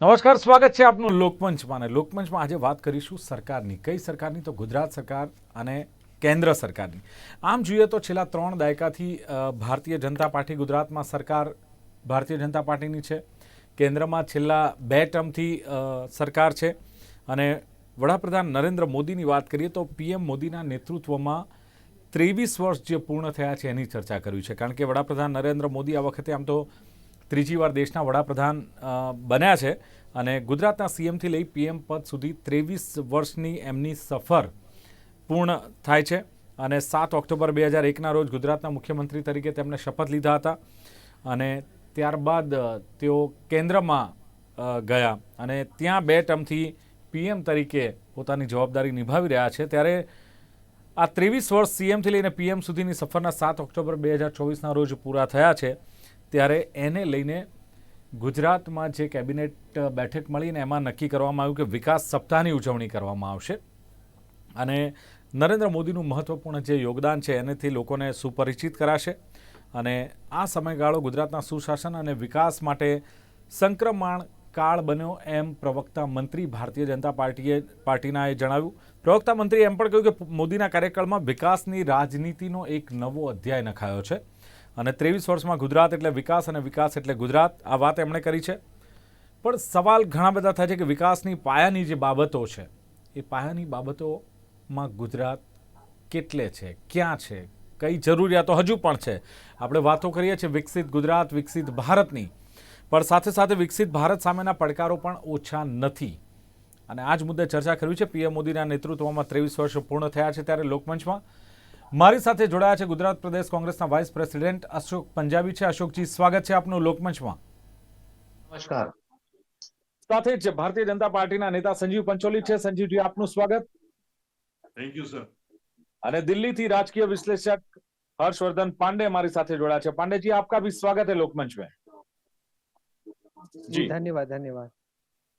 નમસ્કાર, સ્વાગત છે આપનું લોકમંચમાં. અને લોકમંચમાં આજે વાત કરીશું સરકારની. કઈ સરકારની? તો ગુજરાત સરકાર અને કેન્દ્ર સરકારની. આમ જોઈએ તો છેલ્લા ત્રણ દાયકાથી ભારતીય જનતા પાર્ટી ગુજરાતમાં સરકાર ભારતીય જનતા પાર્ટીની છે. કેન્દ્રમાં છેલ્લા બે ટર્મથી સરકાર છે. અને વડાપ્રધાન નરેન્દ્ર મોદીની વાત કરીએ તો પીએમ મોદીના નેતૃત્વમાં ત્રેવીસ વર્ષ જે પૂર્ણ થયા છે એની ચર્ચા કરવી છે. કારણ કે વડાપ્રધાન નરેન્દ્ર મોદી આ વખતે આમ તો ત્રીજી વાર દેશના વડાપ્રધાન બન્યા છે અને ગુજરાતના સીએમથી લઈ પીએમ પદ સુધી ત્રેવીસ વર્ષની એમની સફર પૂર્ણ થાય છે અને સાત ઓક્ટોબર બે હજાર એકના રોજ ગુજરાતના મુખ્યમંત્રી તરીકે તેમણે શપથ લીધા હતા અને ત્યારબાદ તેઓ કેન્દ્રમાં ગયા અને ત્યાં બે ટર્મથી પીએમ તરીકે પોતાની જવાબદારી નિભાવી રહ્યા છે. ત્યારે આ ત્રેવીસ વર્ષ સીએમથી લઈને પીએમ સુધીની સફરના સાત ઓક્ટોબર બે હજાર ચોવીસના રોજ પૂરા થયા છે. ત્યારે એને લઈને ગુજરાતમાં જે કેબિનેટ બેઠક મળીને એમાં નક્કી કરવામાં આવ્યું કે વિકાસ સપ્તાહની ઉજવણી કરવામાં આવશે. અને નરેન્દ્ર મોદીનું મહત્ત્વપૂર્ણ જે યોગદાન છે એનેથી લોકોને સુપરિચિત કરાશે. અને આ સમયગાળો ગુજરાતના સુશાસન અને વિકાસ માટે સંક્રમણ કાળ બન્યો એમ પ્રવક્તા મંત્રી ભારતીય જનતા પાર્ટીએ પાર્ટીના એ જણાવ્યું. પ્રવક્તા મંત્રીએ એમ પણ કહ્યું કે મોદીના કાર્યકાળમાં વિકાસની રાજનીતિનો એક નવો અધ્યાય નખાયો છે. અને ત્રેવીસ વર્ષમાં ગુજરાત એટલે વિકાસ અને વિકાસ એટલે ગુજરાત, આ વાત એમણે કરી છે. પણ સવાલ ઘણા બધા થાય છે કે વિકાસની પાયાની જે બાબતો છે, એ પાયાની બાબતોમાં ગુજરાત કેટલે છે, ક્યાં છે, કઈ જરૂરિયાતો હજુ પણ છે? આપણે વાતો કરીએ છીએ વિકસિત ગુજરાત, વિકસિત ભારતની. પણ સાથે સાથે વિકસિત ભારત સામેના પડકારો પણ ઓછા નથી. અને આ જ મુદ્દે ચર્ચા કરવી છે. પીએમ મોદીના નેતૃત્વમાં ત્રેવીસ વર્ષ પૂર્ણ થયા છે ત્યારે લોકમંચમાં. મારી સાથે જોડાયા છે ગુજરાત પ્રદેશ કોંગ્રેસના વાઇસ પ્રેસિડેન્ટ અશોક પંજાબી છે. અશોકજી સ્વાગત છે આપનું લોકમંચમાં. નમસ્કાર. સાથે જ ભારતીય જનતા પાર્ટીના નેતા સંજીવ પંચોલી છે. સંજીવજી આપનું સ્વાગત. થેન્ક યુ સર અને દિલ્હીથી રાજકીય વિશ્લેષક હર્ષવર્ધન પાંડે મારી સાથે જોડાયા છે. પાંડેજી આપકા ભી સ્વાગત હે લોકમંચ મે. જી. ધન્યવાદ ધન્યવાદ.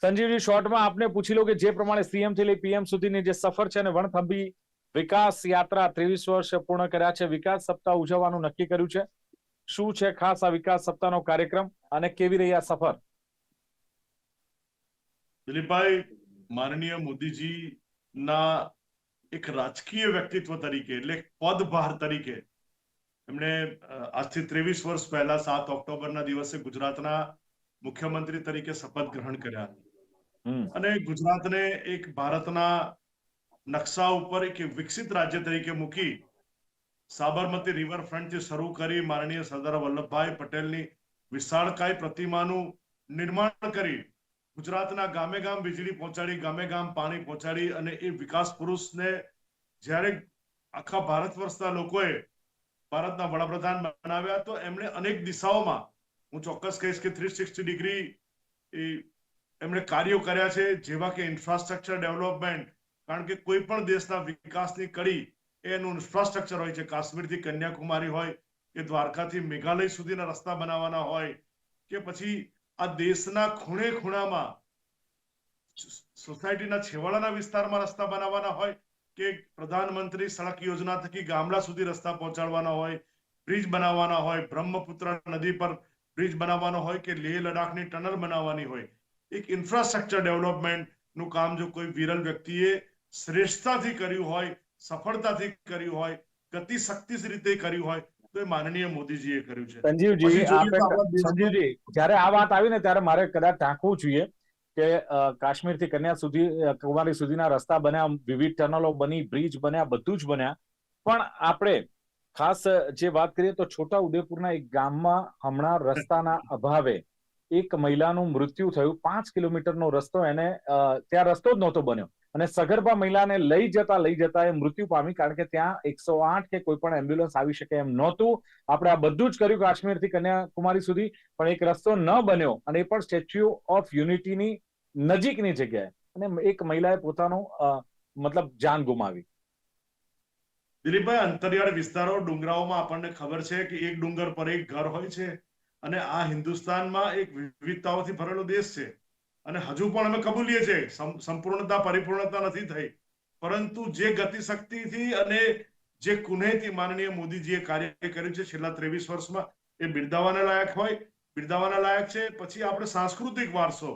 સંજીવજી શોર્ટમાં આપને પૂછી લો કે જે પ્રમાણે સીએમથી લઈ પીએમ સુધીની જે સફર છે અને વણથંભી વિકાસ યાત્રા ત્રેવીસ વર્ષ પૂર્ણ કર્યા છે. વિકાસ સપ્તાહ ઉજવવાનું નક્કી કર્યું છે. શું છે ખાસ આ વિકાસ સપ્તાહનો કાર્યક્રમ અને કેવી રહી આ સફર? દિલીપભાઈ માનનીય મોદીજી ના એક રાજકીય વ્યક્તિત્વ તરીકે એટલે પદભાર તરીકે એમણે આજથી ત્રેવીસ વર્ષ પહેલા સાત ઓક્ટોબરના દિવસે ગુજરાતના મુખ્યમંત્રી તરીકે શપથ ગ્રહણ કર્યા. અને ગુજરાતને એક ભારતના નકશા ઉપર એક વિકસિત રાજ્ય તરીકે મૂકી સાબરમતી રિવરફ્રન્ટથી શરૂ કરી માનનીય સરદાર વલ્લભભાઈ પટેલની વિશાળકાય પ્રતિમાનું નિર્માણ કરી ગુજરાતના ગામે ગામ વીજળી પહોંચાડી, ગામે ગામ પાણી પહોંચાડી અને એ વિકાસ પુરુષને જ્યારે આખા ભારત વર્ષના લોકોએ ભારતના વડાપ્રધાન બનાવ્યા, તો એમણે અનેક દિશાઓમાં, હું ચોક્કસ કહીશ કે થ્રી સિક્સટી ડિગ્રી એમણે કાર્યો કર્યા છે, જેવા કે ઇન્ફ્રાસ્ટ્રક્ચર ડેવલપમેન્ટ કારણ કે કોઈ પણ દેશના વિકાસની કડી એનું ઇન્ફ્રાસ્ટ્રક્ચર હોય છે, કાશ્મીરથી કન્યાકુમારી હોય કે દ્વારકાથી મેઘાલય સુધીના રસ્તા બનાવવાના હોય કે પછી આ દેશના ખૂણે ખૂણામાં સોસાયટીના છેવાડાના વિસ્તારમાં રસ્તા બનાવવાના હોય કે પ્રધાનમંત્રી સડક યોજના થકી ગામડા સુધી રસ્તા પહોંચાડવાના હોય, બ્રિજ બનાવવાના હોય, બ્રહ્મપુત્ર નદી પર બ્રિજ બનાવવાનો હોય કે લેહ લડાખની ટનલ બનાવવાની હોય. એક ઇન્ફ્રાસ્ટ્રક્ચર ડેવલપમેન્ટનું કામ જો કોઈ વિરલ વ્યક્તિએ શ્રેષ્ઠતાથી કર્યું હોય સફળતાથી કર્યું હોય ગતિ શક્તિ રીતે કર્યું હોય તો એ માનનીય મોદીજીએ કર્યું છે. સંજીવજી સંજીવજી જયારે આ વાત આવી ને ત્યારે મારે કદાચ ટાંકવું જોઈએ કે કાશ્મીરથી કન્યા સુધી કુમારી સુધીના રસ્તા બન્યા વિવિધ ટનલો બની બ્રિજ બન્યા બધું જ બન્યા. પણ આપણે ખાસ જે વાત કરીએ તો છોટા ઉદેપુરના એક ગામમાં હમણાં રસ્તાના અભાવે એક મહિલાનું મૃત્યુ થયું. પાંચ કિલોમીટરનો રસ્તો એને ત્યાં રસ્તો જ નહોતો બન્યો. અને સગર્ભા મહિલાને લઈ જતા લઈ જતા એ મૃત્યુ પામી કારણ કે ત્યાં એકસો આઠ કે કોઈ પણ એમ્બ્યુલન્સ આવી શકે એમ નહોતું. આપણે આ બધું જ કર્યું કાશ્મીરથી કન્યાકુમારી સુધી, પણ એક રસ્તો ન બન્યો અને એ પણ સ્ટેચ્યુ ઓફ યુનિટીની નજીકની જગ્યાએ. અને એક મહિલાએ પોતાનું મતલબ જાન ગુમાવી. દિલીપભાઈ, અંતરિયાળ વિસ્તારો ડુંગરાઓમાં આપણને ખબર છે કે એક ડુંગર પર એક ઘર હોય છે અને આ હિન્દુસ્તાનમાં એક વિવિધતાઓથી ભરેલો દેશ છે. અને હજુ પણ અમે કબૂલીએ છીએ સંપૂર્ણતા, પરિપૂર્ણતા નથી થઈ. પરંતુ જે ગતિશક્તિથી અને જે કુનેહથી માનનીય મોદીજીએ કાર્ય કર્યું છે, છેલ્લા ત્રેવીસ વર્ષમાં, એ બિરદાવાના લાયક હોય, બિરદાવાના લાયક છે, પછી આપણે સાંસ્કૃતિક વારસો.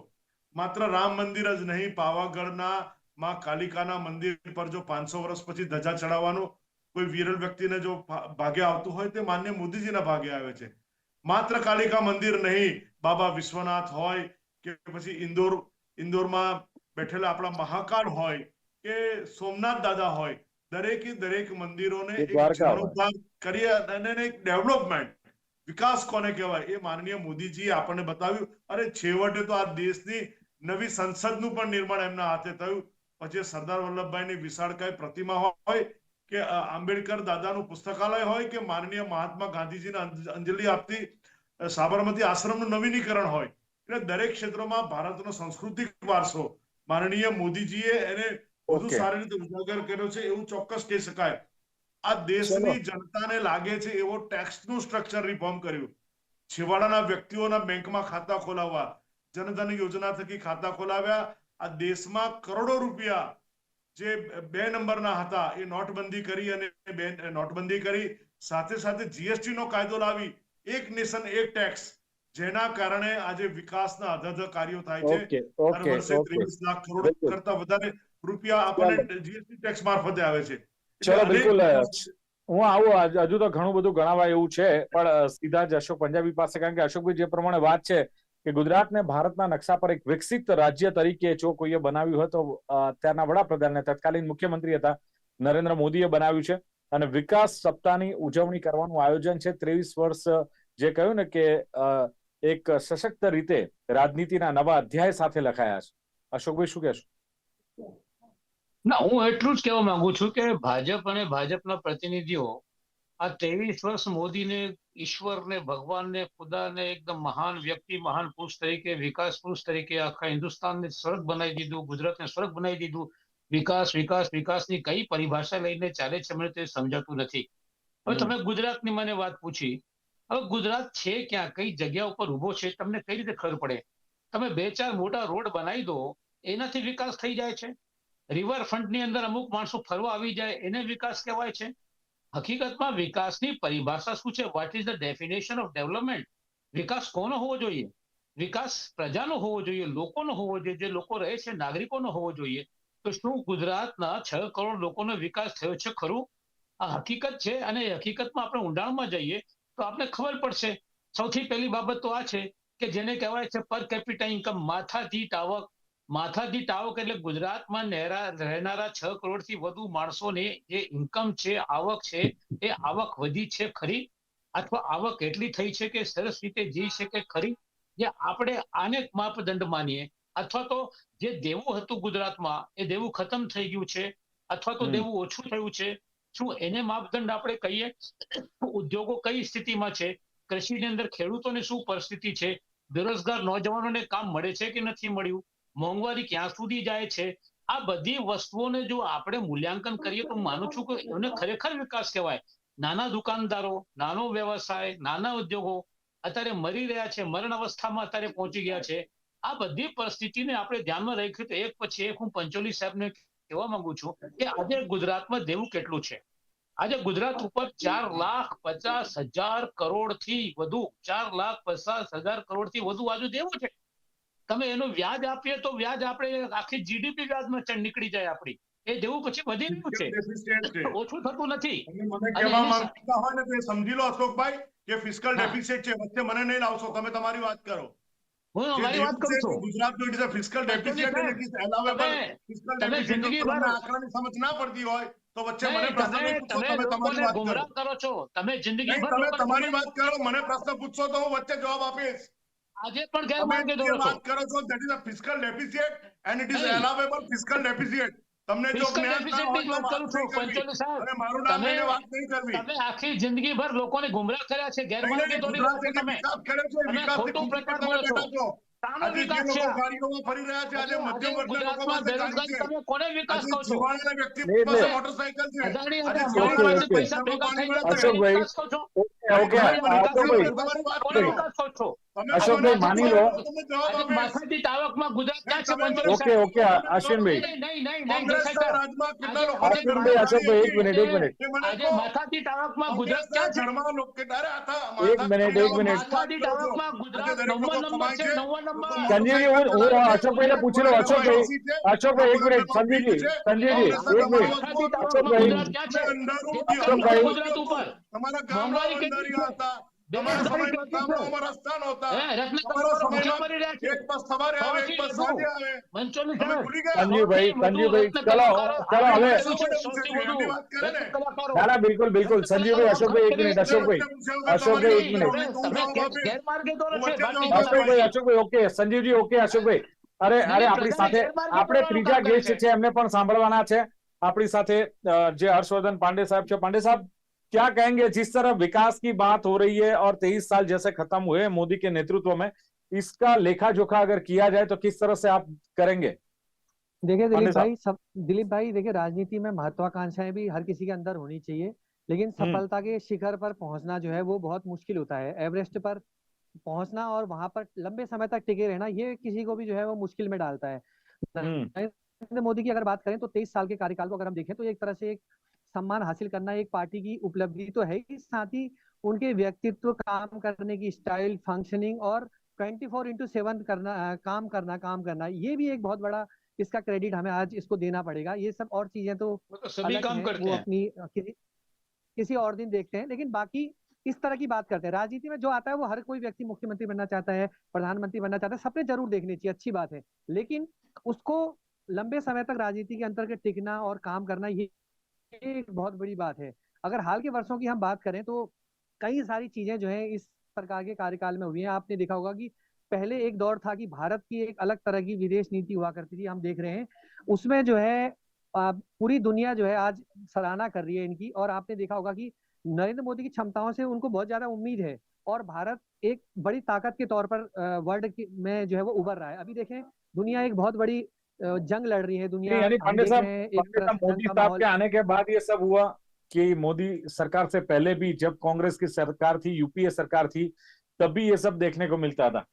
માત્ર રામ મંદિર જ નહીં, પાવાગઢના માં કાલિકાના મંદિર પર જો પાંચસો વર્ષ પછી ધજા ચડાવવાનું કોઈ વિરલ વ્યક્તિને જો ભાગે આવતું હોય, તે માન્ય મોદીજીના ભાગે આવે છે. માત્ર કાલિકા મંદિર નહીં, બાબા વિશ્વનાથ હોય કે પછી ઇન્દોર ઇન્દોરમાં બેઠેલા આપણા મહાકાળ હોય કે સોમનાથ દાદા હોય દરેકે દરેક મંદિરોને કરી અને એક ડેવલપમેન્ટ વિકાસ કોને કહેવાય એ માનનીય મોદીજી આપણને બતાવ્યું. અરે છેવટે તો આ દેશની નવી સંસદનું પણ નિર્માણ એમના હાથે થયું. પછી સરદાર વલ્લભભાઈની વિશાળકાય પ્રતિમા હોય કે આંબેડકર દાદાનું પુસ્તકાલય હોય કે માનનીય મહાત્મા ગાંધીજીને અંજ- અંજલિ આપતી સાબરમતી આશ્રમનું નવીનીકરણ હોય. એટલે દરેક ક્ષેત્રમાં ભારતનો સાંસ્કૃતિક વારસો માનનીય મોદીજીએ એને વધુ સારી રીતે ઉજાગર કર્યો છે એવું ચોક્કસ કહી શકાય. આ દેશની જનતાને લાગે છે એવો ટેક્સનું સ્ટ્રક્ચર રિફોર્મ કર્યું. છેવાડાના વ્યક્તિઓના બેંકમાં ખાતા ખોલાવવા જનધન યોજના થકી ખાતા ખોલાવ્યા. આ દેશમાં કરોડો રૂપિયા જે બે નંબરના હતા એ નોટબંધી કરી અને બે નોટબંધી કરી. સાથે સાથે જીએસટી નો કાયદો લાવી. એક નેશન એક ટેક્સ. જેના કારણે આજે વિકાસના અધધ કાર્યો થાય છે. ઓકે દર ઓકે વર્ષે ત્રેવીસ લાખ કરોડ કરતા વધારે રૂપિયા આપણને જીએસટી ટેક્સ મારફતે આવે છે. ચલો બિલકુલ હું આવું હજુ તો ઘણું બધું ગણાવાય એવું છે પણ સીધા જ અશોક પંજાબી પાસે કારણ કે અશોકભાઈ જે પ્રમાણે વાત છે કે ગુજરાતને ભારતના નકશા પર એક વિકસિત રાજ્ય તરીકે જો કોઈએ બનાવ્યું હોય તો ત્યાંના અત્યારના વડાપ્રધાન અને તત્કાલીન મુખ્યમંત્રી હતા નરેન્દ્ર મોદીએ બનાવ્યું છે. અને વિકાસ સપ્તાહની ઉજવણી કરવાનું આયોજન છે. ત્રેવીસ વર્ષ જે કહ્યું ને કે એક સશક્ત રીતે રાજનીતિના નવા અધ્યાય સાથે લખાયા છે. અશોકભાઈ શું કહેશો? ના હું એટલું જ કહેવા માંગુ છું કે ભાજપ અને ભાજપના પ્રતિનિધિઓ આ ત્રેવીસ વર્ષ મોદીને ઈશ્વરને ભગવાનને ખુદાને એકદમ મહાન વ્યક્તિ મહાન પુરુષ તરીકે વિકાસ પુરુષ તરીકે આખા હિન્દુસ્તાનને સ્વર્ગ બનાવી દીધું ગુજરાતને સ્વર્ગ બનાવી દીધું. વિકાસ વિકાસ વિકાસની કઈ પરિભાષા લઈને ચાલે છે મને તે સમજાતું નથી. હવે તમે ગુજરાતની મને વાત પૂછી હવે ગુજરાત છે ક્યાં? કઈ જગ્યા ઉપર ઊભો છે? તમને કઈ રીતે ખબર પડે? તમે બે ચાર મોટા રોડ બનાવી દો, એનાથી વિકાસ થઈ જાય છે. રિવરફ્રન્ટની અંદર અમુક માણસો ફરવા આવી જાય, એને વિકાસ કહેવાય છે. હકીકતમાં વિકાસની પરિભાષા શું છે? What is the definition of development વિકાસ કોનો હોવો જોઈએ? વિકાસ પ્રજાનો હોવો જોઈએ? લોકોનો હોવો જોઈએ? જે લોકો રહે છે, નાગરિકોનો હોવો જોઈએ? તો શું ગુજરાતના છ કરોડ લોકોનો વિકાસ થયો છે ખરું? આ હકીકત છે અને હકીકતમાં આપણે ઊંડાણમાં જઈએ તો આપને ખબર પડશે સૌથી પહેલી બાબત તો આ છે કે જેને કહેવાય છે પર કેપિટા ઇન્કમ માથાદીઠ આવક માથાદીઠ આવક એટલે ગુજરાતમાં રહેનારા છ કરોડથી વધુ માણસોને જે ઇન્કમ છે આવક છે એ આવક વધી છે ખરી? અથવા આવક એટલી થઈ છે કે સરસ રીતે જઈ શકે ખરી? જે આપણે આને માપદંડ માનીએ. અથવા તો જે દેવું હતું ગુજરાતમાં એ દેવું ખતમ થઈ ગયું છે. અથવા તો દેવું ઓછું થયું છે. શું એને માપદંડ આપણે કહીએ? ઉદ્યોગો કઈ સ્થિતિમાં છે? કૃષિની અંદર ખેડૂતોને શું પરિસ્થિતિ છે? બેરોજગાર નોજવાનોને કામ મળે છે કે નથી મળ્યું? મોંઘવારી ક્યાં સુધી જાય છે? આ બધી વસ્તુઓને જો આપણે મૂલ્યાંકન કરીએ તો માનું છું કે એને ખરેખર વિકાસ કહેવાય. નાના દુકાનદારો, નાનો વ્યવસાય, નાના ઉદ્યોગો અત્યારે મરી રહ્યા છે, મરણ અવસ્થામાં અત્યારે પહોંચી ગયા છે. આ બધી પરિસ્થિતિને આપણે ધ્યાનમાં રાખીએ તો એક પછી એક હું પંચોલી સાહેબને કહેવા માંગુ છું કે આજે ગુજરાતમાં દેવું કેટલું છે? આજે ગુજરાત ઉપર ચાર લાખ પચાસ હજાર કરોડથી વધુ ચાર લાખ પચાસ હજાર કરોડથી વધુ આજુ દેવું છે. તમે એનું વ્યાજ આપીએ તો વ્યાજ આપણે આખી જીડીપી વ્યાજમાં ચડ નીકળી જાય આપણી. એ દેવું પછી વધી રહ્યું છે. ઓછું થતું નથી. સમજી લો અશોકભાઈ કે ફિસ્કલ. ડેફિસિટ છે. વચ્ચે મને નહીં લાવશો. તમે તમારી વાત કરો. હું મારી વાત કરું છું. તમને આંકડાની સમજ ના પડતી હોય તો વચ્ચે મને પ્રશ્ન તમે પૂછો તમે તમે તમારી વાત કરો ગુમરાહ કરો. છો. તમે જિંદગી તમે તમારી વાત કરો મને પ્રશ્ન પૂછશો તો હું વચ્ચે જવાબ આપીશ. આજે પણ ગેરમાર્ગે દોરો છો. વાત કરો છો that is a fiscal deficit and it is allowable fiscal deficit. તમને જો જ્ઞાન વાત કરું છું, પંચોલી સાહેબ. મારું નામ તમે- લઈને વાત નહીં કરવી. તમે આખી જિંદગી ભર લોકોને ગુમરાહ કર્યા છે ગેરમાર્ગે દોરી રહ્યા છો તમે તમે ખોટું પ્રચાર કરો છો. પાસે ભેગા થઈ જાય. વિકાસ કહો છો? અશોકભાઈ મને લો. માથાદીઠ આવકમાં ગુજરાત ક્યાં છે ઓકે ઓકે અશ્વિનભાઈ નહીં નહીં અશ્વિનભાઈ અશોકભાઈ એક મિનિટ એક મિનિટ આજે કહો. માથાદીઠ ગુજરાત ક્યાં છે લોકો થા- એક મિનિટ, એક મિનિટ. માથાદીઠ આવકમાં ગુજરાત દરેક નંબર છે. નંબર સંજીવજી હું હું અશોકભાઈને પૂછી લઉં અશોકભાઈ અશોકભાઈ એક મિનિટ સંજીવજી સંજીવજી એક મિનિટ અશોકભાઈ. અશોકભાઈ. તમારા ગામમાં? હતા દાદા બિલકુલ બિલકુલ સંજીવભાઈ અશોકભાઈ એક મિનિટ અશોકભાઈ અશોકભાઈ એક minute Ashokbhai Ashokbhai okay Sanjeevji okay Ashokbhai અરે અરે આપણી સાથે આપણે ત્રીજા ગેસ્ટ છે એમને પણ સાંભળવાના છે આપણી સાથે જે હર્ષવર્ધન પાંડે સાહેબ છે પાંડે સાહેબ क्या कहेंगे जिस तरह विकास की बात हो रही है और तेईस साल जैसे खत्म हुए मोदी के नेतृत्व में इसका लेखा जोखा अगर किया जाए तो किस तरह से आप करेंगे? देखिए दिलीप भाई सब दिलीप भाई देखिए राजनीति में महत्वाकांक्षाएँ भी हर किसी के अंदर होनी चाहिए लेकिन सफलता के शिखर पर पहुँचना जो है वो बहुत मुश्किल होता है। एवरेस्ट पर पहुँचना और वहाँ पर लंबे समय तक टिके रहना ये किसी को भी जो है वो मुश्किल में डालता है। हम्म, नरेंद्र मोदी की अगर बात करें तो तेईस साल के कार्यकाल को अगर हम देखें तो एक तरह से एक सम्मान हासिल करना एक पार्टी की उपलब्धि तो है ही। साथ ही उनके व्यक्तित्व काम करने की स्टाइल फंक्शनिंग और ट्वेंटी फोर इंटू सेवन करना काम करना काम करना ये भी एक बहुत बड़ा इसका क्रेडिट हमें आज इसको देना पड़ेगा। ये सब और चीज़ें तो तो सभी काम हैं, करते वो हैं। अपनी किसी किसी और दिन देखते हैं लेकिन बाकी इस तरह की बात करते हैं। राजनीति में जो आता है वो हर कोई व्यक्ति मुख्यमंत्री बनना चाहता है प्रधानमंत्री बनना चाहता है सपने ज़रूर देखने चाहिए अच्छी बात है। लेकिन उसको लंबे समय तक राजनीति के अंतर्गत टिकना और काम करना ये एक बहुत बड़ी बात है। अगर हाल के वर्षों की हम बात करें तो कई सारी चीज़ें जो है इस सरकार के कार्यकाल में हुई है। आपने देखा होगा कि पहले एक दौर था कि भारत की एक अलग तरह की विदेश नीति हुआ करती थी, हम देख रहे हैं। उसमें जो है पूरी दुनिया जो है आज सराहना कर रही है इनकी। और आपने देखा होगा कि नरेंद्र मोदी की क्षमताओं से उनको बहुत ज़्यादा उम्मीद है। और भारत एक बड़ी ताकत के तौर पर वर्ल्ड में जो है वो उभर रहा है। अभी देखें, दुनिया एक बहुत बड़ी जंग लड़ रही है दुनिया यानी पांडे साहब मोदी साहब के आने के बाद ये सब हुआ कि मोदी सरकार से पहले भी जब कांग्रेस की सरकार थी यूपीए सरकार थी तब भी ये सब देखने को मिलता था।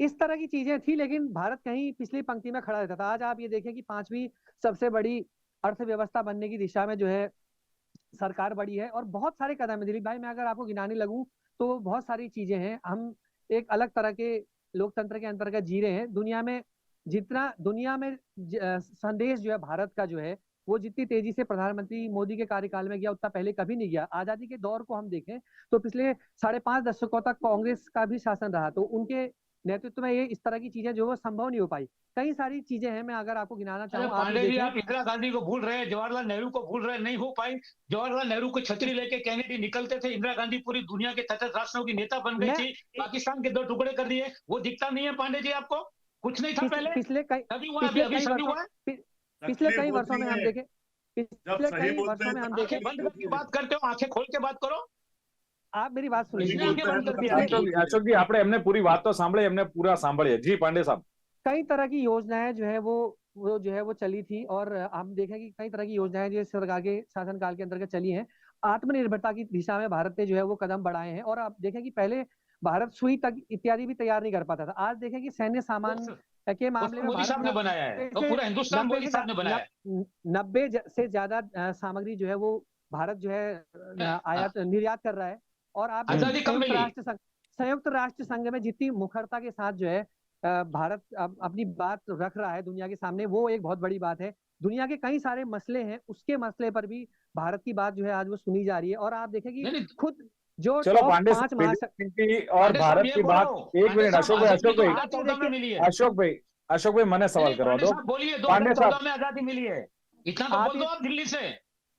इस तरह की चीज़ें थी लेकिन भारत कहीं पिछली पंक्ति में खड़ा रहता था। आज आप ये देखें कि पांचवी सबसे बड़ी अर्थव्यवस्था बनने की दिशा में जो है सरकार बड़ी है और बहुत सारे कदम है। दिलीप भाई मैं अगर आपको गिनाने लगूं तो बहुत सारी चीज़ें हैं। हम एक अलग तरह के लोकतंत्र के अंतर्गत जी रहे हैं। दुनिया में जितना दुनिया में संदेश जो है भारत का जो है वो जितनी तेज़ी से प्रधानमंत्री मोदी के कार्यकाल में गया उतना पहले कभी नहीं गया। आज़ादी के दौर को हम देखें तो पिछले साढ़े पाँच दशकों तक कांग्रेस का भी शासन रहा तो उनके नेतृत्व में ये इस तरह की चीज़ें जो वो संभव नहीं हो पाई। कई सारी चीज़ें हैं मैं अगर आपको गिनाना चाहूँ आप पांडे जी आप इंदिरा गांधी को भूल रहे हैं जवाहरलाल नेहरू को भूल रहे नहीं हो पाई। जवाहरलाल नेहरू को छतरी लेके कैनेडी निकलते थे इंदिरा गांधी पूरी दुनिया के तटस्थ राष्ट्रों की नेता बन गई थी पाकिस्तान के दो टुकड़े कर दिए वो दिखता नहीं है पांडे जी आपको? कुछ नहीं था पिछ- पहले पिछले कई अभी हुआ अभी पिछले अभी कई सभी वर्षों हुआ है पिछले तकलीफ कई वर्षों होती में हम है। देखें पिछले सही कई बोलते वर्षों हैं में हम तो देखें आंखें बंद करके बात करते हो आंखें खोल के बात करो आप मेरी बात सुन नहीं लीजिए आंखें बंद कर दी बोलते आपकी। हैं। अशोक जी આપણે એમને પૂરી વાત તો સાંભળી એમને પૂરા સાંભળીએ જી પાંડે સાહેબ कई तरह की योजनाएं जो है वो वो जो है वो चली थी और हम देखें कि कई तरह की योजनाएं जो इस सरकार के शासनकाल के अंतर्गत चली हैं आत्मनिर्भरता की दिशा में भारत ने जो है वो कदम बढ़ाए हैं और आप देखें कि पहले भारत सुई तक इत्यादि भी तैयार नहीं कर पाता था। आज देखें कि सैन्य सामान के मामले में साहब ने बनाया है। से पूरा हिंदुस्तान नब्बे मोदी साहब ने बनाया है। नब्बे से ज़्यादा सामग्री जो है वो भारत जो है आयात निर्यात कर रहा है। और आप? राष्ट्र संघ संयुक्त राष्ट्र संघ में जितनी मुखरता के साथ जो है भारत अब अपनी बात रख रहा है दुनिया के सामने वो एक बहुत बड़ी बात है। दुनिया के कई सारे मसले हैं उसके मसले पर भी भारत की बात जो है आज वो सुनी जा रही है। और आप देखें कि नहीं, नहीं, खुद जो चलो पांडे की और भारत की बात एक मिनट अशोक भाई अशोक भाई अशोक भाई अशोक भाई मैंने सवाल करवा दो। साहब बोलिए दो पांडे साहब। में आज़ादी मिली है। इतना तो आप दिल्ली से।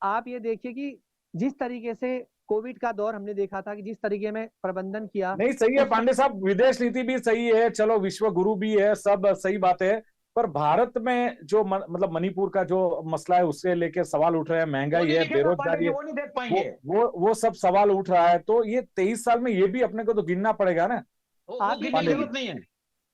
आप ये देखिए कि जिस तरीके से कोविड का दौर हमने देखा था कि जिस तरीके में प्रबंधन किया। नहीं सही है पांडे साहब विदेश नीति भी सही है चलो विश्व गुरु भी है सब सही बात है। पर भारत में जो म, मतलब मणिपुर का जो मसला है उससे लेके सवाल उठ रहे हैं महँगाई है बेरोजगारी है वो वो, वो वो सब सवाल उठ रहा है तो ये तेईस साल में ये भी अपने को तो गिनना पड़ेगा ना। आप ये गिनने की ज़रूरत नहीं है।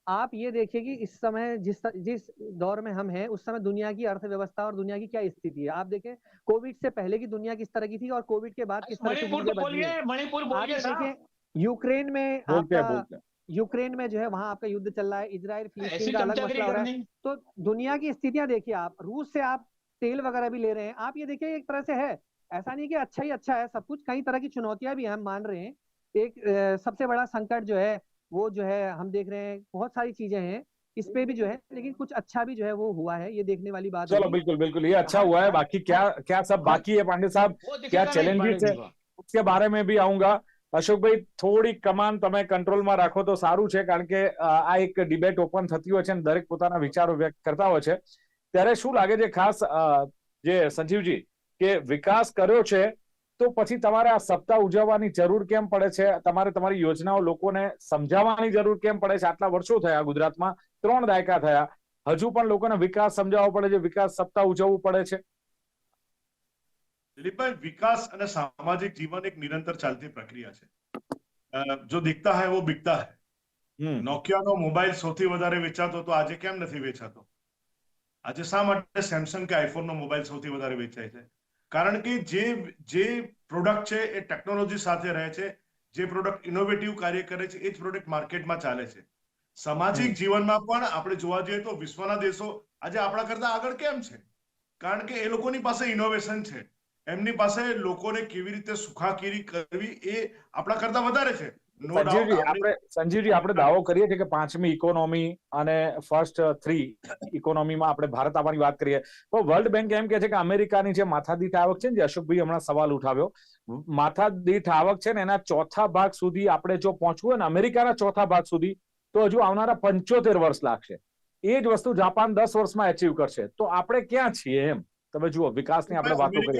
आप ये देखिए कि इस समय जिस जिस दौर में हम हैं उस समय दुनिया की अर्थव्यवस्था और दुनिया की क्या स्थिति है। आप देखें कोविड से पहले की दुनिया किस तरह की थी और कोविड के बाद किस तरह की मणिपुर तो बोलिए मणिपुर बोलिए यूक्रेन में आपका यूक्रेन में जो है वहाँ आपका युद्ध चल रहा है इसराइल फिलिस्तीन का अलग मसला हो रहा है। तो दुनिया की स्थितियाँ देखिए आप रूस से आप तेल वगैरह भी ले रहे हैं आप ये देखिए एक तरह से है ऐसा नहीं कि अच्छा ही अच्छा है सब कुछ कई तरह की चुनौतियाँ भी हम मान रहे हैं। एक सबसे बड़ा संकट जो है वो जो है हम देख रहे हैं बहुत सारी चीज़ें हैं इस पे भी जो है लेकिन कुछ अच्छा भी जो है वो हुआ है ये देखने वाली बात चलो बिल्कुल बिल्कुल ये अच्छा हुआ है बाकी क्या क्या सब हाँ। बाकी है पांडे साहब? क्या चैलेंजेस है? उसके बारे में भी आऊँगा। અશોકભાઈ થોડી કમાન તમે કંટ્રોલમાં રાખો તો સારું છે, કારણ કે આ એક ડિબેટ ઓપન થતી હોય છે અને દરેક પોતાના વિચારો વ્યક્ત કરતા હોય છે. ત્યારે શું લાગે છે ખાસ જે સંજીવજી, કે વિકાસ કર્યો છે, તો પછી તમારે આ સપ્તાહ ઉજવવાની જરૂર કેમ પડે છે? તમારે તમારી યોજનાઓ લોકોને સમજાવવાની જરૂર કેમ પડે છે? આટલા વર્ષો થયા ગુજરાતમાં, ત્રણ દાયકા થયા. હજુ પણ લોકોને વિકાસ સમજાવવો પડે છે, વિકાસ સપ્તાહ ઉજવવું પડે છે. દિલીપભાઈ વિકાસ અને સામાજિક જીવન એક નિરંતર ચાલતી પ્રક્રિયા છે. જો દિખતા હૈ વો બિકતા હૈ. નોકિયાનો મોબાઈલ સૌથી વધારે વેચાતો તો આજે કેમ નથી વેચાતો? આજે શા માટે સેમસંગ કે આઈફોનનો મોબાઈલ સૌથી વધારે વેચાય છે? કારણ કે જે જે પ્રોડક્ટ છે એ ટેકનોલોજી સાથે રહે છે જે પ્રોડક્ટ ઇનોવેટિવ કાર્ય કરે છે એ જ પ્રોડક્ટ માર્કેટમાં ચાલે છે. સામાજિક જીવનમાં પણ આપણે જોવા જઈએ તો વિશ્વના દેશો આજે આપણા કરતા આગળ કેમ છે? કારણ કે એ લોકોની પાસે ઇનોવેશન છે. એમની પાસે લોકોને કેવી રીતે સુખાકીરી કરવી એ આપણા કરતા વધારે છે. સંજીવજી આપણે સંજીવજી આપણે દાવો કરીએ છીએ કે પાંચમી ઇકોનોમી અને ફર્સ્ટ થ્રી ઇકોનોમીમાં આપણે ભારત આવવાની વાત કરીએ. તો વર્લ્ડ બેંક એમ કે છે કે અમેરિકાની જે માથાદીઠ આવક છે ને જે અશોકભાઈ હમણાં સવાલ ઉઠાવ્યો માથાદીઠ આવક છે ને એના ચોથા ભાગ સુધી આપણે જો પહોંચવું હોય ને અમેરિકાના ચોથા ભાગ સુધી તો હજુ આવનારા પંચોતેર વર્ષ લાગશે. એ જ વસ્તુ જાપાન દસ વર્ષમાં એચીવ કરશે. તો આપણે ક્યાં છીએ એમ? તમે જુઓ વિકાસની આપણે વાતો કરી.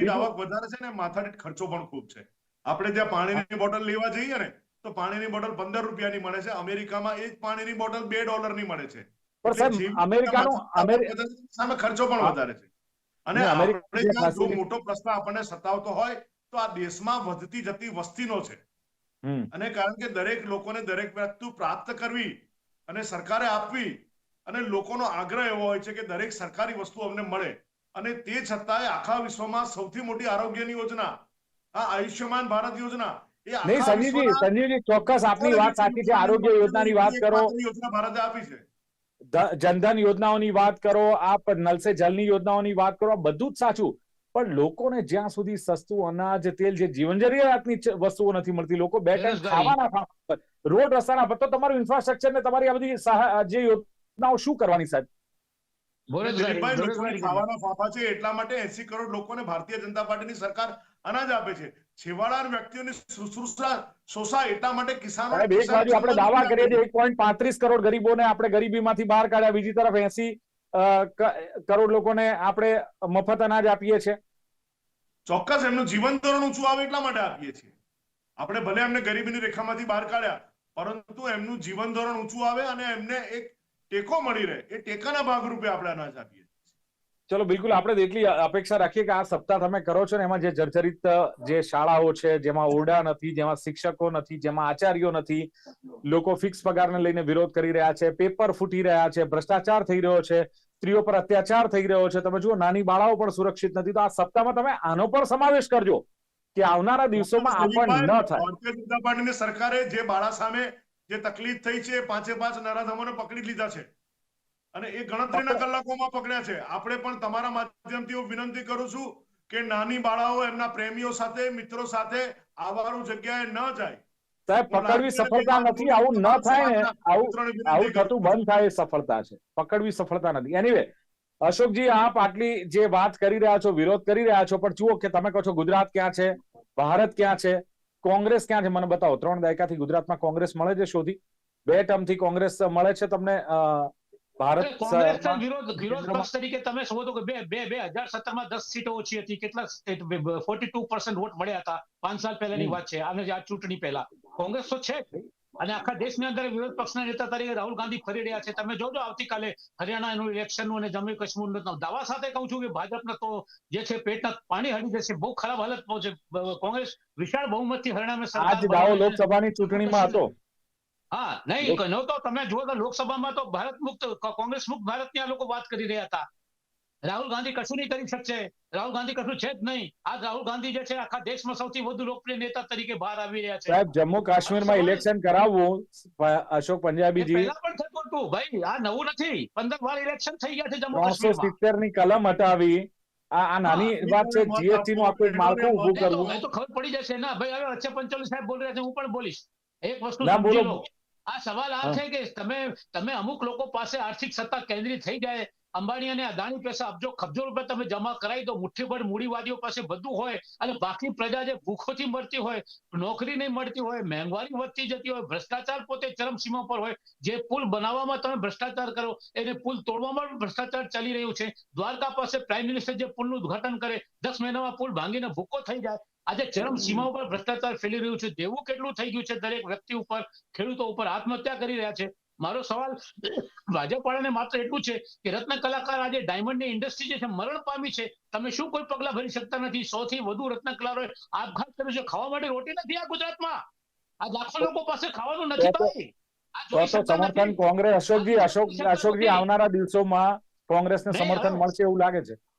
બીજું- આવક વધારે છે ને માથાડી ખર્ચો પણ ખૂબ છે. આપણે ત્યાં પાણીની બોટલ લેવા જઈએ ને તો પાણીની બોટલ પંદર રૂપિયાની મળે છે. અમેરિકામાં એક પાણીની બોટલ બે ડોલરની મળે છે. પણ સાહેબ અમેરિકાનું સામે ખર્ચો પણ વધારે છે. અને આપણે જો મોટો પ્રશ્ન આપણને સતાવતો હોય તો આ દેશમાં વધતી જતી વસ્તીનો છે. અને કારણ કે દરેક લોકોને દરેક વસ્તુ પ્રાપ્ત કરવી અને સરકારે આપવી અને લોકોનો આગ્રહ એવો હોય છે કે દરેક સરકારી વસ્તુ અમને મળે અને તે છતાંય આખા વિશ્વમાં સૌથી મોટી આરોગ્યની યોજના આ આયુષ્યમાન ભારત યોજના એ નહીં સંજીવજી સંજીવજી ચોક્કસ આપની વાત સાચી છે. આરોગ્ય યોજનાની વાત કરો. યોજના ભારતે આપી છે. જનધન યોજનાઓની વાત કરો આપ નલ સે જલની યોજનાઓની વાત કરો આ બધું જ સાચું. પણ લોકોને જ્યાં સુધી સસ્તું અનાજ તેલ જે જીવન જરૂરિયાતની વસ્તુઓ નથી મળતી લોકો બે ટાઈમ ખાવાના ખાવા રોડ રસ્તાના પર તો તમારું ઇન્ફ્રાસ્ટ્રક્ચર ને તમારી આ બધી સહાય જે યોજનાઓ શું કરવાની સાહેબ બેરોજગારી દિલીપભાઈ લોકોને બેરોજગારી ખાવાના ફાફા છે એટલા માટે એસી કરોડ લોકોને ભારતીય જનતા પાર્ટીની સરકાર અનાજ આપે છે. છેવાડા વ્યક્તિઓની શુશ્રૂષા શોષાય એટલા માટે કિસાનો એક બાજુ આપણે દાવા કરીએ છીએ એક પોઈન્ટ પાંત્રીસ કરોડ ગરીબોને આપણે ગરીબીમાંથી બહાર કાઢ્યા બીજી તરફ એસી કરોડ લોકોને આપણે મફત અનાજ આપીએ છીએ. ચોક્કસ એમનું જીવન ધોરણ ઊંચું આવે એટલા માટે આપીએ છીએ. આપણે ભલે એમને ગરીબીની રેખામાંથી બહાર કાઢ્યા પરંતુ એમનું જીવન ધોરણ ઊંચું આવે અને એમને એક ટેકો મળી રહે. એ ટેકાના ભાગરૂપે આપણે અનાજ આપીએ ચલો બિલકુલ. આપણે એટલી અપેક્ષા રાખીએ કે આ સપ્તાહ તમે કરો છો ને એમાં જે જર્જરિત જે શાળાઓ છે જેમાં ઓરડા નથી જેમાં શિક્ષકો નથી જેમાં આચાર્યો નથી લોકો ફિક્સ પગારને લઈને વિરોધ કરી રહ્યા છે પેપર ફૂટી રહ્યા છે ભ્રષ્ટાચાર થઈ રહ્યો છે સ્ત્રીઓ પર અત્યાચાર થઈ રહ્યો છે. તમે જુઓ નાની બાળાઓ પણ સુરક્ષિત નથી. તો આ સપ્તાહમાં તમે આનો પણ સમાવેશ કરજો કે આવનારા દિવસોમાં આ પણ ન થાય. સરકારે જે બાળા સામે જે તકલીફ થઈ છે પાંચે પાંચ નરાધમોને પકડી લીધા છે. અને એ ગણતરીના કલાકોમાં પકડ્યા છે. આપણે પણ તમારા માધ્યમથી હું વિનંતી કરું છું કે નાની બાળાઓ એમના પ્રેમીઓ સાથે મિત્રો સાથે આવારું જગ્યાએ ન જાય. સાહેબ પકડવી સફળતા નથી આવું ન થાય ને આવું આવું થતું બંધ થાય એ સફળતા છે. પકડવી સફળતા નથી. એનીવે અશોકજી આપ આટલી જે વાત કરી રહ્યા છો વિરોધ કરી રહ્યા છો પણ જુઓ કે તમે કહો છો ગુજરાત ક્યાં છે ભારત ક્યાં છે કોંગ્રેસ ક્યાં છે? મને બતાવો. ત્રણ દાયકાથી ગુજરાતમાં કોંગ્રેસ મળે છે શોધી? બે ટર્મથી કોંગ્રેસ મળે છે તમને ભારત વિરોધ વિરોધ પક્ષ તરીકે તમે શોધો કે બે બે બે હજાર સત્તરમાં દસ સીટો ઓછી હતી. કેટલા ફોર્ટી ટુ પર્સન્ટ વોટ મળ્યા હતા. પાંચ સાલ પહેલાની. વાત છે. આને આ ચૂંટણી પહેલા. કોંગ્રેસ તો છે. અને આખા દેશની અંદર વિરોધ પક્ષના નેતા તરીકે રાહુલ ગાંધી ફરી રહ્યા છે. તમે જોજો આવતીકાલે હરિયાણાનું ઇલેક્શનનું અને જમ્મુ કાશ્મીરનું દાવા સાથે કહું છું કે ભાજપના તો જે છે પેટના પાણી હળી જશે. બહુ ખરાબ હાલત પહોંચે. કોંગ્રેસ વિશાળ બહુમતથી હરિયાણામાં સરકાર દાવો લોકસભાની ચૂંટણીમાં હતો. હા નહીં નહોતો તમે જુઓ તો લોકસભામાં તો ભારત મુક્ત કોંગ્રેસ મુક્ત ભારતની આ લોકો વાત કરી રહ્યા હતા. રાહુલ ગાંધી કશું નહીં કરી શકશે. રાહુલ ગાંધી કશું છે જ નહીં. આજ રાહુલ ગાંધી જે છે આખા દેશમાં સૌથી વધુ લોકપ્રિય નેતા તરીકે બહાર આવી રહ્યા છે. સાહેબ જમ્મુ કાશ્મીરમાં ઇલેક્શન કરાવવું અશોક પંજાબીજી પહેલા પણ થતું હતું. ભાઈ આ નવું નથી. પંદર વાર ઇલેક્શન થઈ ગયા છે જમ્મુ કાશ્મીરમાં સિત્તેરની કલમ હટાવી. આ આ નાની હા, વાત છે જીએસટી નું આપણે માળખું ઉભું કરવું. એ તો ખબર પડી જશે. ના ભાઈ હવે અચ્છા પંચોલી સાહેબ બોલી રહ્યા છે હું પણ બોલીશ. એક વસ્તુ ના, બોલો. સમજી લો. આ સવાલ આ છે કે તમે તમે અમુક લોકો પાસે આર્થિક સત્તા કેન્દ્રિત થઈ જાય અંબાણી અને અદાણી પાસે અબજો ખબજો રૂપિયા તમે જમા કરાવી દો, મુઠ્ઠીભર મૂડીવાદીઓ પાસે બધું હોય અને બાકી પ્રજા જે ભૂખોથી મરતી હોય, નોકરી નહીં મળતી હોય મહેંગવારી વધતી જતી હોય, ભ્રષ્ટાચાર પોતે ચરમસીમા પર હોય, જે પુલ બનાવવામાં તમે ભ્રષ્ટાચાર કરો, એને પુલ તોડવામાં પણ ભ્રષ્ટાચાર ચાલી રહ્યું છે. દ્વારકા પાસે પ્રાઇમ મિનિસ્ટર જે પુલનું ઉદઘાટન કરે, દસ મહિનામાં પુલ ભાંગીને ભૂકો થઈ જાય. આજે ચરમ સીમા ઉપર ભ્રષ્ટાચાર ફેલી રહ્યું છે. દેવું કેટલું થઈ ગયું છે દરેક વ્યક્તિ ઉપર? ખેડૂતો ઉપર આત્મહત્યા કરી રહ્યા છે. મારો સવાલ ભાજપ વાળાને માત્ર એટલું છે કે રત્ન કલાકાર આજે ડાયમંડની ઇન્ડસ્ટ્રી જે છે મરણ પામી છે તમે શું કોઈ પગલા ભરી શકતા નથી? સો થી વધુ રત્ન કલાકારો આપઘાત કર્યો છે ખાવા માટે રોટી નથી આ ગુજરાતમાં? આ લાખો લોકો પાસે ખાવાનું નથી ભાઈ. તો સમર્થન કોંગ્રેસ અશોકજી અશોક અશોકજી આવનારા દિવસોમાં કોંગ્રેસને સમર્થન મળશે એવું લાગે છે.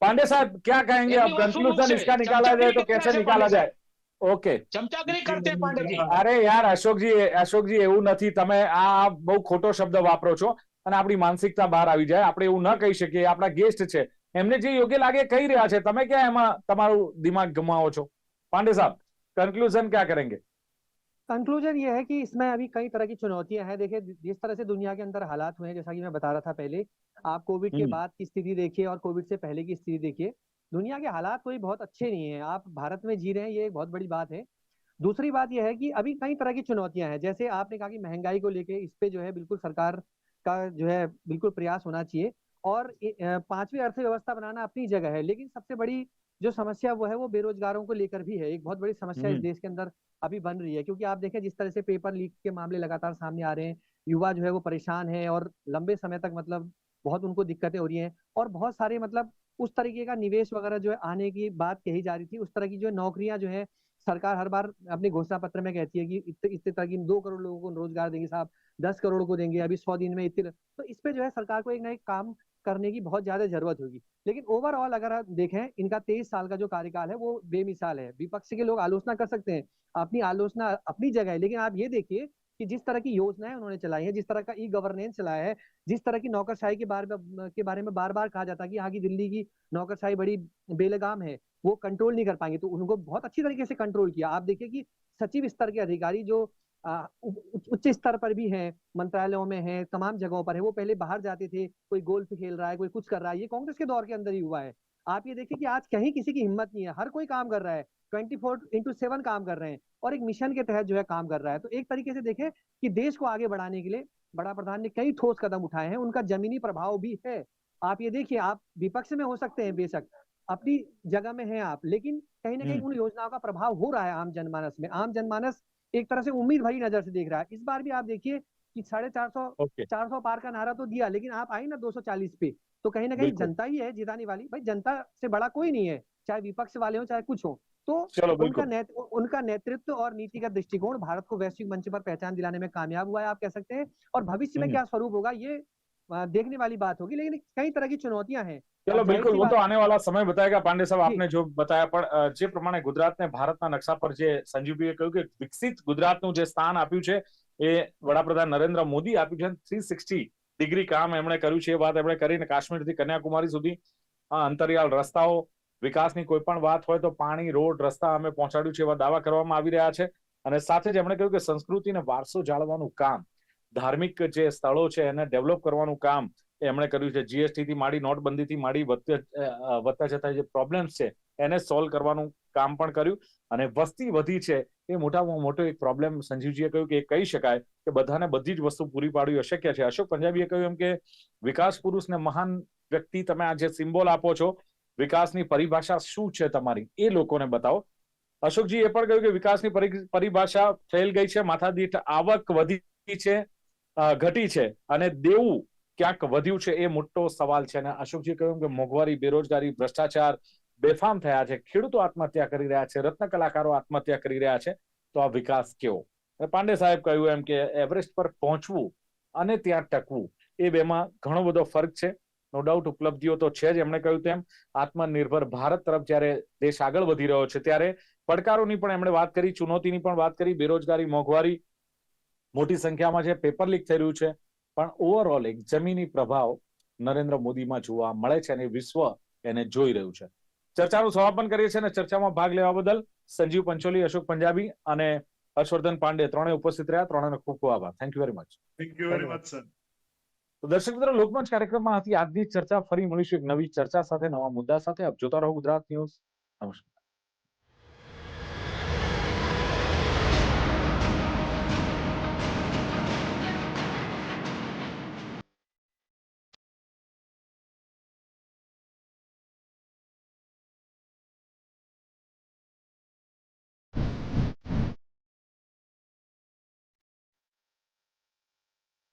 पांडे साहब क्या कहेंगे? आप कंक्लूजन इसका निकाला जाए तो कैसे निकाला जाए? ઓકે ચમચાગીરી કરતે પાંડેજી અરે યાર અશોકજી અશોકજી એવું નથી. તમે આ બહુ ખોટો શબ્દ વાપરો છો અને આપણી માનસિકતા બહાર આવી જાય. આપણે એવું ન કહી શકીએ. આપણા ગેસ્ટ છે. એમને જે યોગ્ય લાગે કહી રહ્યા છે. તમે ક્યાં એમાં તમારું દિમાગ ગમાવો છો? પાંડે સાહેબ કન્ક્લુઝન ક્યાં કરેંગે? कंक्लूजन ये है कि इसमें अभी कई तरह की चुनौतियाँ हैं। देखिए जिस तरह से दुनिया के अंदर हालात हुए हैं जैसा कि मैं बता रहा था पहले आप कोविड के। बाद की स्थिति देखिए और कोविड से पहले की स्थिति देखिए दुनिया के हालात कोई बहुत अच्छे नहीं है। आप भारत में जी रहे हैं ये एक बहुत बड़ी बात है। दूसरी बात यह है कि अभी कई तरह की चुनौतियाँ हैं। जैसे आपने कहा कि महँगाई को लेके इस पे जो है बिल्कुल सरकार का जो है बिल्कुल प्रयास होना चाहिए और पांचवी अर्थव्यवस्था बनाना अपनी जगह है लेकिन सबसे बड़ी जो समस्या वो है वो बेरोजगारों को लेकर भी है एक बहुत बड़ी समस्या इस हम्म। देश के अंदर अभी बन रही है क्योंकि आप देखें जिस तरह से पेपर लीक के मामले लगातार सामने आ रहे हैं युवा जो है वो परेशान है और लंबे समय तक मतलब बहुत उनको दिक्कतें हो रही हैं और बहुत सारे मतलब उस तरीके का निवेश वगैरह जो है आने की बात कही जा रही थी उस तरह की जो है नौकरियाँ जो है सरकार हर बार अपने घोषणा पत्र में कहती है कि इतने इतने तरह की दो करोड़ लोगों को रोज़गार देंगे साहब दस करोड़ को देंगे अभी सौ दिन में इतने तो इस पे जो है सरकार को एक ना एक काम करने की बहुत ज़्यादा ज़रूरत होगी। लेकिन ओवरऑल अगर आप देखें, इनका तेईस साल का जो कार्यकाल है, वो बेमिसाल है। विपक्ष के लोग आलोचना कर सकते हैं, अपनी आलोचना अपनी जगह है। लेकिन आप ये देखिए कि जिस तरह की योजनाएँ उन्होंने चलाई है, जिस तरह का ई गवर्नेंस चलाया है, जिस तरह की नौकरशाही के बारे में, के बारे में बार बार कहा जाता है कि यहाँ की दिल्ली की नौकरशाही बड़ी बेलगाम है, वो कंट्रोल नहीं कर पाएँगे। तो उनको बहुत अच्छी तरीके से कंट्रोल किया। आप देखिए कि सचिव स्तर के अधिकारी जो उच्च स्तर पर भी हैं मंत्रालयों में हैं तमाम जगहों पर है। वो पहले बाहर जाते थे कोई गोल्फ खेल रहा है कोई कुछ कर रहा है। ये कांग्रेस के दौर के अंदर ही हुआ है। आप ये देखिए कि आज कहीं किसी की हिम्मत नहीं है। हर कोई काम कर रहा है। ट्वेंटी फोर इंटू सेवन काम कर रहे हैं और एक मिशन के तहत जो है काम कर रहा है। तो एक तरीके से देखें कि देश को आगे बढ़ाने के लिए बड़ा प्रधान ने कई ठोस कदम उठाए हैं। उनका जमीनी प्रभाव भी है। आप ये देखिए आप विपक्ष में हो सकते हैं बेशक। अपनी जगह में हैं आप लेकिन कहीं ना कहीं हम्म। उन योजनाओं का प्रभाव हो रहा है आम जनमानस में। आम जनमानस एक तरह से उम्मीद भरी नज़र से देख रहा है। इस बार भी आप देखिए कि साढ़े चार सौ चार सौ पार का नारा तो दिया लेकिन आप आई ना 240 पे तो कहीं ना कहीं जनता ही है जिताने वाली। भाई जनता से बड़ा कोई नहीं है चाहे विपक्ष वाले हो चाहे कुछ हो। तो उनका नेत, उनका नेतृत्व और नीति का दृष्टिकोण भारत को वैश्विक मंच पर पहचान दिलाने में कामयाब हुआ है आप कह सकते हैं। और भविष्य में हम्म। क्या स्वरूप होगा ये देखने वाली बात होगी लेकिन कई तरह की चुनौतियां हैं। ચલો બિલકુલ હું તો આને વાળા સમય બતાવેગા પાંડે સાહેબ આપને જો બતાયા પણ જે પ્રમાણે ગુજરાતને ભારતના નકશા પર જે સંજીવભાઈએ કહ્યું કે વિકસિત ગુજરાતનું જે સ્થાન આપ્યું છે એ વડાપ્રધાન નરેન્દ્ર મોદી આપ્યું છે. થ્રી સિક્સટી ડિગ્રી કામ એમણે કર્યું છે એ વાત એમણે કરીને કાશ્મીરથી કન્યાકુમારી સુધી. આ અંતરિયાળ રસ્તાઓ વિકાસની કોઈ પણ વાત હોય તો પાણી રોડ રસ્તા અમે પહોંચાડ્યું છે એવા દાવા કરવામાં આવી રહ્યા છે. અને સાથે જ એમણે કહ્યું કે સંસ્કૃતિ ને વારસો જાળવવાનું કામ. ધાર્મિક જે સ્થળો છે એને ડેવલપ કરવાનું કામ એમણે કર્યું છે. જીએસટી થી માંડી નોટબંધીથી માંડી વધતે જતા જે પ્રોબ્લેમ્સ છે એને સોલ્વ કરવાનું કામ પણ કર્યું અને વસ્તી વધી છે એ મોટામાં મોટો એક પ્રોબ્લેમ સંજીવજીએ કહ્યું કે એ કહી શકાય કે બધાને બધી જ વસ્તુ પૂરી પાડવી અશક્ય છે. અશોક પંજાબીએ કહ્યું એમ કે વિકાસ પુરુષને મહાન વ્યક્તિ તમે આ જે સિમ્બોલ આપો છો, વિકાસની પરિભાષા શું છે તમારી? એ લોકોને બતાવો. અશોકજી એ પણ કહ્યું કે વિકાસની પરિભાષા ફેલ ગઈ છે, માથાદીઠ આવક વધી છે ઘટી છે અને દેવું ક્યાંક વધ્યું છે એ મોટો સવાલ છે. અને અશોકજી કહ્યું કે મોંઘવારી, બેરોજગારી, ભ્રષ્ટાચાર બેફામ થયા છે. ખેડૂતો આત્મહત્યા કરી રહ્યા છે, રત્ન કલાકારો આત્મહત્યા કરી રહ્યા છે. તો આ વિકાસ કેવો? પાંડે સાહેબ કહ્યું એમ કે એવરેસ્ટ પર પહોંચવું અને ત્યાં ટકવું, એ બેમાં ઘણો બધો ફરક છે. નો ડાઉટ ઉપલબ્ધિઓ તો છે જ. એમણે કહ્યું તેમ, આત્મનિર્ભર ભારત તરફ જ્યારે દેશ આગળ વધી રહ્યો છે, ત્યારે પડકારોની પણ એમણે વાત કરી, ચુનૌતીની પણ વાત કરી, બેરોજગારી, મોંઘવારી મોટી સંખ્યામાં જે પેપર લીક થઈ રહ્યું છે. પણ ઓવરઓલ એક જમીની પ્રભાવ નરેન્દ્ર મોદીમાં જોવા મળે છે અને વિશ્વ એને જોઈ રહ્યું છે. ચર્ચાનું સમાપન કરીએ છીએ અને ચર્ચામાં ભાગ લેવા બદલ સંજીવ પંચોલી અશોક પંજાબી અને હર્ષવર્ધન પાંડે ત્રણે ઉપસ્થિત રહ્યા. ત્રણેનો ખૂબ ખૂબ આભાર. Thank you very much thank you very much sir તો દર્શક મિત્રો લોકમંચ કાર્યક્રમમાં હતી આજની ચર્ચા. ફરી મળીશું એક નવી ચર્ચા સાથે નવા મુદ્દા સાથે. આપ જોતા રહો ગુજરાત ન્યૂઝ. નમસ્કાર.